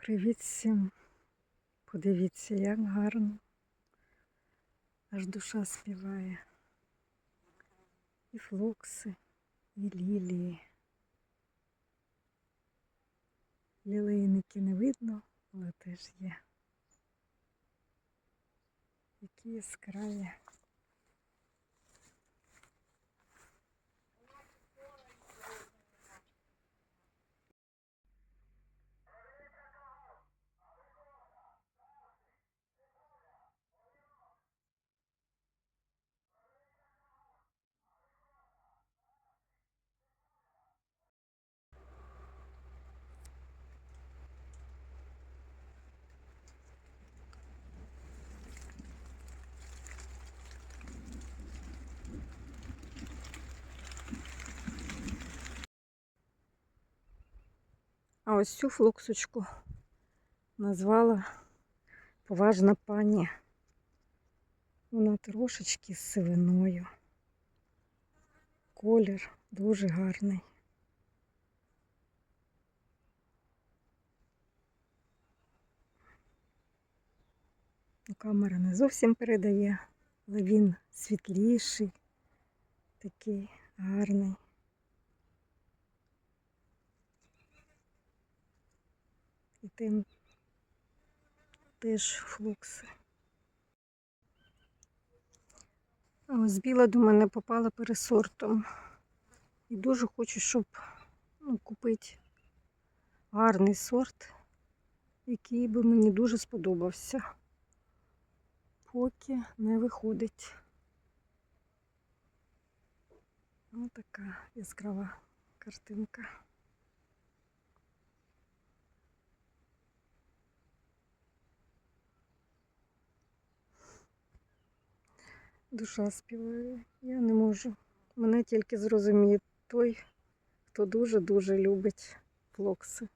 Привіт всім. Подивіться, як гарно. Аж душа співає. І флокси, і лілії. Лілейники не видно, але теж є. Які яскраві. А ось цю флоксочку назвала поважна пані. Вона трошечки з сивиною. Колір дуже гарний. Камера не зовсім передає, але він світліший, такий гарний. Тим теж флукси. А ось біла до мене попала пересортом. І дуже хочу, щоб ну, купити гарний сорт, який би мені дуже сподобався. Поки не виходить. Ось така яскрава картинка. Душа співає. Я не можу. Мене тільки зрозуміє той, хто дуже-дуже любить флокси.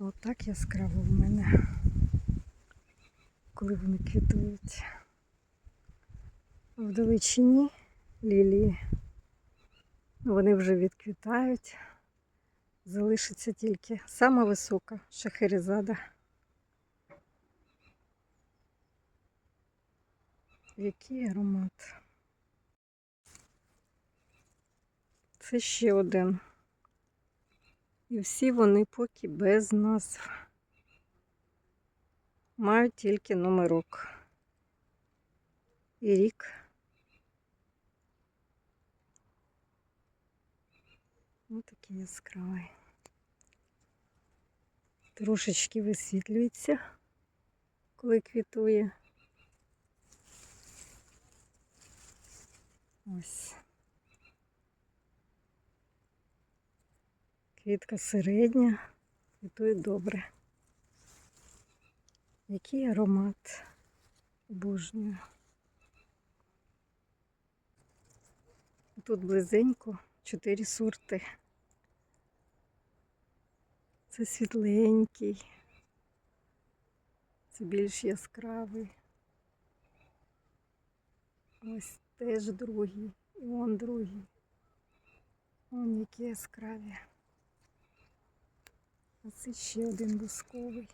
Отак яскраво в мене, коли вони квітують. В далечині лілії. Вони вже відквітають. Залишиться тільки сама висока шахерезада. Який аромат. Це ще один. І всі вони поки без назв. Мають тільки номерок. І рік. Ось такий яскравий. Трошечки висвітлюється, коли квітує. Ось. Квітка середня, квітує добре. Який аромат обожнюю. Тут близенько чотири сорти. Це світленький, це більш яскравий. Ось теж другий, і он другий. Вон які яскраві. А це ще один бусковий.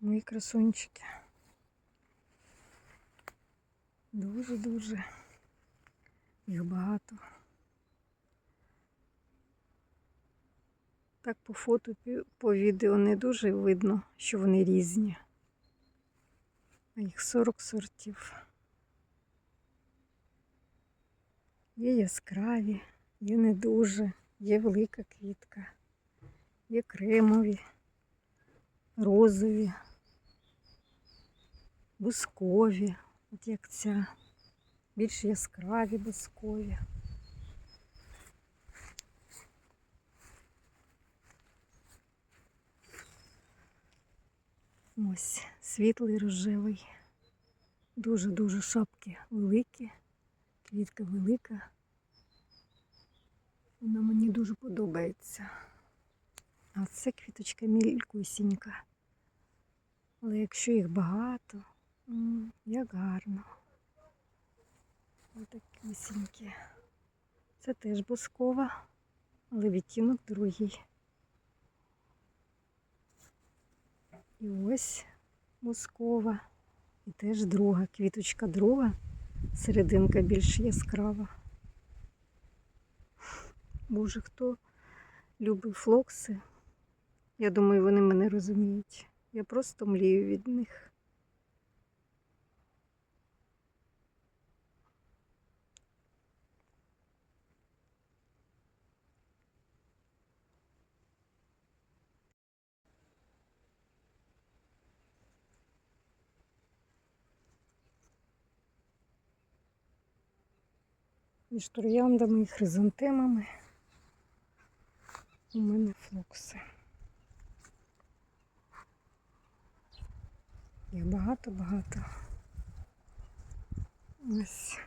Мої красунчики. Дуже-дуже їх багато. Так по фото, по відео не дуже видно, що вони різні. Їх 40 сортів. Є яскраві, є не дуже, є велика квітка, є кремові, розові, бускові, от як ця. більш яскраві, бускові. Ось світлий рожевий. Дуже-дуже шапки великі, квітка велика. Вона мені дуже подобається. А це квіточка мількусінька. Але якщо їх багато, як гарно. Отакісінькі. Це теж бускова, але відтінок другий. І ось мускова. І теж друга, квіточка друга, серединка більш яскрава. Боже, хто любить флокси, я думаю, вони мене розуміють. Я просто млію від них. Між трояндами і хризантемами у мене флокси. Їх багато-багато. Ось.